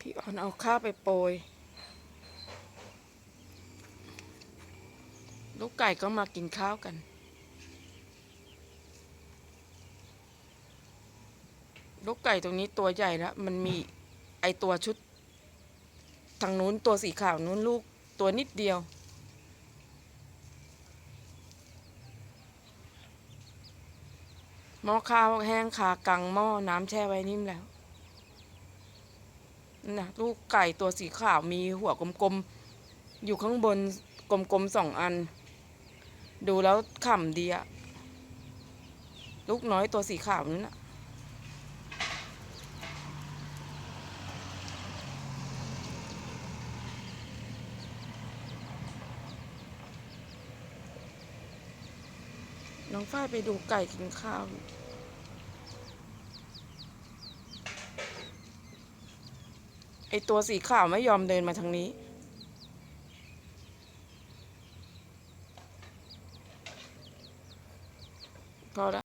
พี่ออนเอาข้าวไปโปรยลูกไก่ก็มากินข้าวกัน ลูกไก่ตรงนี้ตัวใหญ่แล้ว มันมีไอตัวชุด ทางนู้นตัวสีขาวนู้นลูกตัวนิดเดียว หม้อข้าวแห้งคากังหม้อน้ำแช่ไว้นิ่มแล้ว นะลูกไก่ตัวสีขาวมีหัวกลมๆ อยู่ข้างบนกลมๆสองอัน ดูแล้วขำดีอะลูกน้อยตัวสีขาวนั่นน่ะน้องฝ้ายไปดูไก่กินข้าว ไอตัวสีขาวไม่ยอมเดินมาทางนี้ พอแล้ว